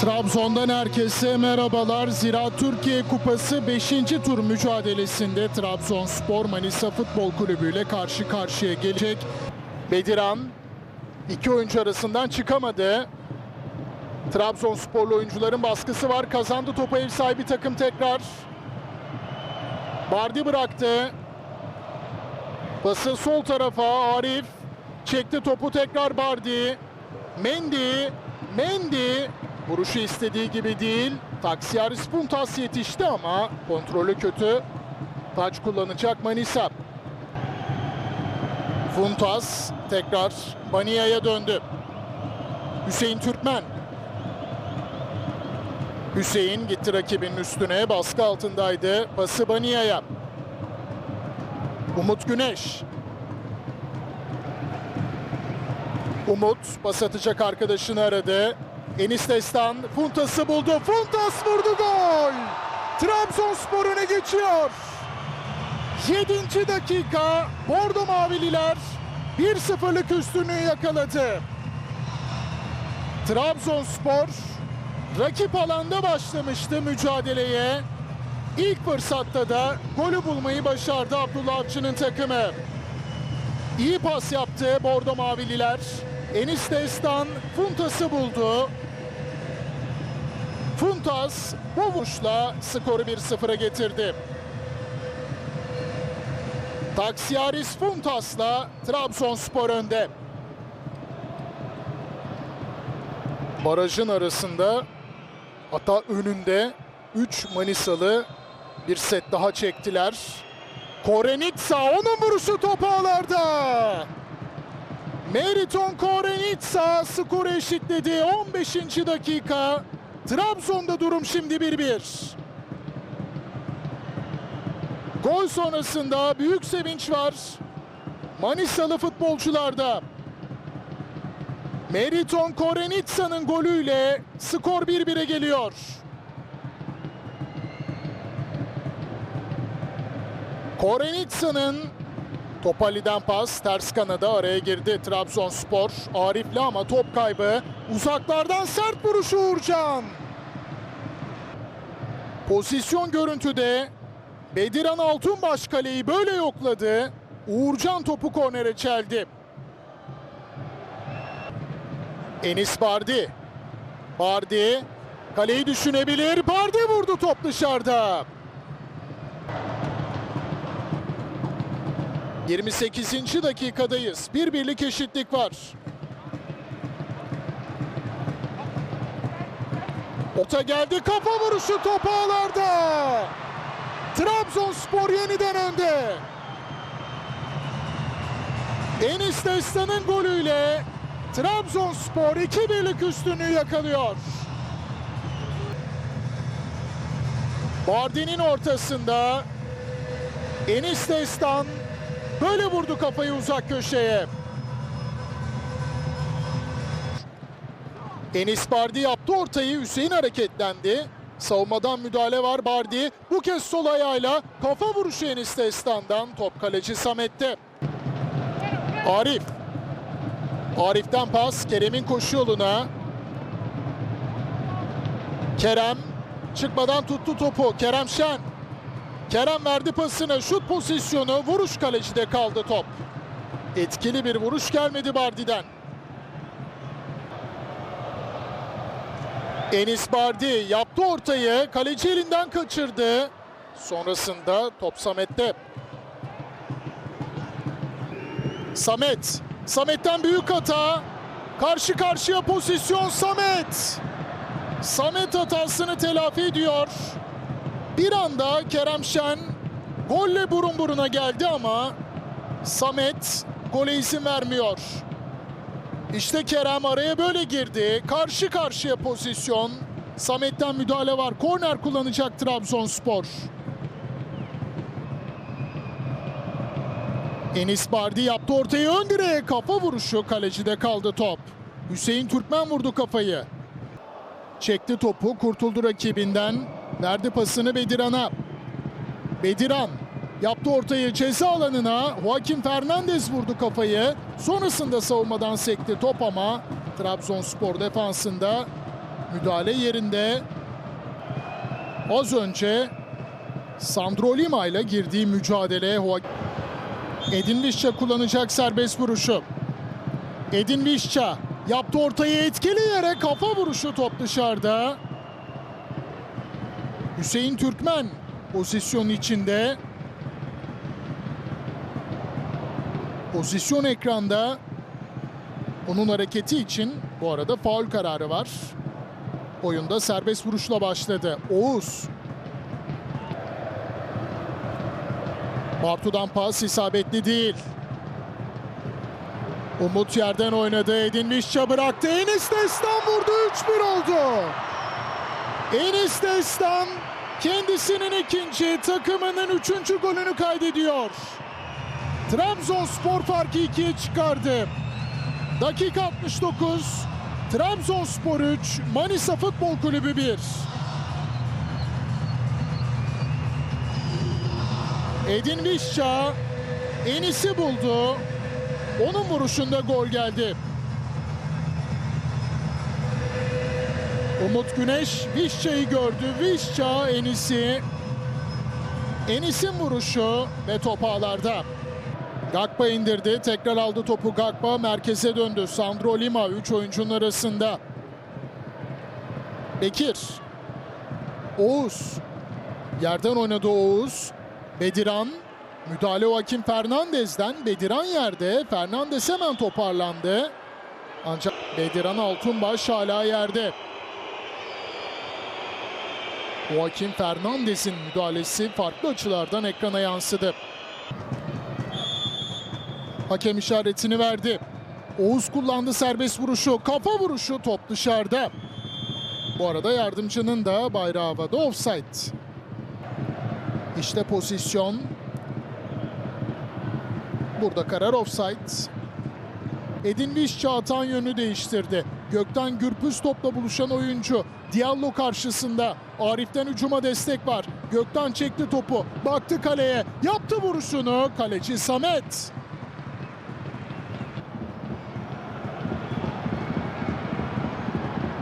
Trabzon'dan herkese merhabalar. Zira Türkiye Kupası 5. tur mücadelesinde Trabzonspor Manisa Futbol Kulübü ile karşı karşıya gelecek. Bediran iki oyuncu arasından çıkamadı. Trabzonsporlu oyuncuların baskısı var. Kazandı topu ev sahibi takım tekrar. Bardi bıraktı. Pası sol tarafa Arif. Çekti topu tekrar Bardi. Mendy. Mendy. Vuruşu istediği gibi değil. Taksiyaris Puntas yetişti ama kontrolü kötü. Taç kullanacak Manisa. Funtas tekrar Bania'ya döndü. Hüseyin Türkmen. Hüseyin gitti rakibinin üstüne. Baskı altındaydı. Pası Bania'ya. Umut Güneş. Umut pas atacak arkadaşını aradı. Enis Destan Funtas'ı buldu. Funtas vurdu gol. Trabzonspor öne geçiyor. 7. dakika Bordo Mavililer 1-0'lık üstünlüğü yakaladı. Trabzonspor rakip alanda başlamıştı mücadeleye. İlk fırsatta da golü bulmayı başardı Abdullah Avcı'nın takımı. İyi pas yaptı Bordo Mavililer. Enis Destan Funtas'ı buldu. Funtas bu vuruşla skoru 1-0'a getirdi. Taksiyaris Funtas'la Trabzonspor önde. Barajın arasında hatta önünde 3 Manisalı bir set daha çektiler. Korenitsa onun vuruşu top ağlarda. Meriton Korenitsa skoru eşitledi. 15. dakika. Trabzon'da durum şimdi 1-1. Gol sonrasında büyük sevinç var. Manisalı futbolcularda. Meriton Korenitsa'nın golüyle skor 1-1'e geliyor. Korenitsa'nın Topali'den pas ters kanada araya girdi Trabzonspor. Arif'le ama top kaybı. Uzaklardan sert vuruşu Uğurcan. Pozisyon görüntüde Bediran Altunbaş kaleyi böyle yokladı. Uğurcan topu kornere çeldi. Enis Bardi. Bardi kaleyi düşünebilir. Bardi vurdu top dışarıda. 28. dakikadayız. Bir birlik eşitlik var. Ota geldi kafa vuruşu top ağlarda. Trabzonspor yeniden önde. Enis Destan'ın golüyle Trabzonspor 2-1'lik üstünlüğü yakalıyor. Bardi'nin ortasında Enis Destan böyle vurdu kafayı uzak köşeye. Enis Bardi yaptı ortayı. Hüseyin hareketlendi. Savunmadan müdahale var Bardi. Bu kez sol ayağıyla kafa vuruşu Enis Destan'dan. Top kaleci Samet'te. Arif. Arif'ten pas Kerem'in koşu yoluna. Kerem çıkmadan tuttu topu. Kerem Şen. Kerem verdi pasını. Şut pozisyonu. Vuruş kalecide kaldı top. Etkili bir vuruş gelmedi Bardi'den. Enis Bardi yaptı ortayı. Kaleci elinden kaçırdı. Sonrasında top Samet'te. Samet. Samet'ten büyük hata. Karşı karşıya pozisyon Samet. Samet hatasını telafi ediyor. Bir anda Kerem Şen golle burun buruna geldi ama Samet gole izin vermiyor. İşte Kerem araya böyle girdi. Karşı karşıya pozisyon. Samet'ten müdahale var. Korner kullanacak Trabzonspor. Enis Bardi yaptı ortayı ön direğe. Kafa vuruşu kalecide kaldı top. Hüseyin Türkmen vurdu kafayı. Çekti topu kurtuldu rakibinden. Verdi pasını Bediran'a. Bediran yaptı ortayı ceza alanına. Joaquin Fernandez vurdu kafayı. Sonrasında savunmadan sekti top ama Trabzonspor defansında Müdahale yerinde. Az önce Sandro Lima ile girdiği mücadele Edin Visca kullanacak serbest vuruşu. Edin Visca yaptı ortayı etkili yere kafa vuruşu top dışarıda. Hüseyin Türkmen pozisyon içinde. Pozisyon ekranda. Onun hareketi için bu arada faul kararı var. Oyunda serbest vuruşla başladı. Oğuz. Bartu'dan pas isabetli değil. Umut yerden oynadı. Edin Visca bıraktı. Enis Destan vurdu. 3-1 oldu. Enis Destan kendisinin ikinci, takımının üçüncü golünü kaydediyor. Trabzonspor farkı ikiye çıkardı. Dakika 69. Trabzonspor 3, Manisa Futbol Kulübü 1. Edin Visca Enis'i buldu. Onun vuruşunda gol geldi. Umut Güneş Visca'yı gördü. Visca Enis'i. Enis'in vuruşu ve top ağlarda. Gakpa indirdi. Tekrar aldı topu Gakpa. Merkeze döndü. Sandro Lima 3 oyuncunun arasında. Bekir. Oğuz. Yerden oynadı Oğuz. Bediran. Müdahale o hakim Fernandez'den. Bediran yerde. Fernandez hemen toparlandı. Ancak Bediran Altunbaş hala yerde. Joaquin Fernandez'in müdahalesi farklı açılardan ekrana yansıdı. Hakem işaretini verdi. Oğuz kullandı serbest vuruşu. Kafa vuruşu top dışarıda. Bu arada yardımcının da bayrağı havada offside. İşte pozisyon. Burada karar offside. Edin Visca atan yönü değiştirdi. Gökten Gürpüz topla buluşan oyuncu. Diallo karşısında. Arif'ten hücuma destek var. Gökten çekti topu. Baktı kaleye. Yaptı vuruşunu. Kaleci Samet.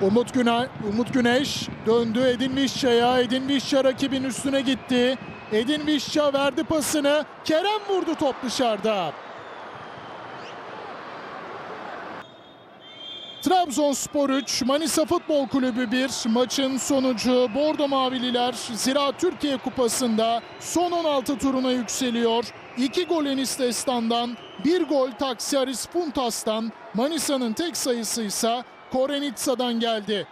Umut Güneş, Umut Güneş döndü Edin Visca'ya. Edin Visca rakibin üstüne gitti. Edin Visca verdi pasını. Kerem vurdu top dışarıda. Trabzonspor 3, Manisa Futbol Kulübü 1. Maçın sonucu Bordo Mavililer Zira Türkiye Kupası'nda son 16 turuna yükseliyor. 2 gol Enis Destan'dan, 1 gol Taksiaris Funtas'tan, Manisa'nın tek sayısı ise Korenitsa'dan geldi.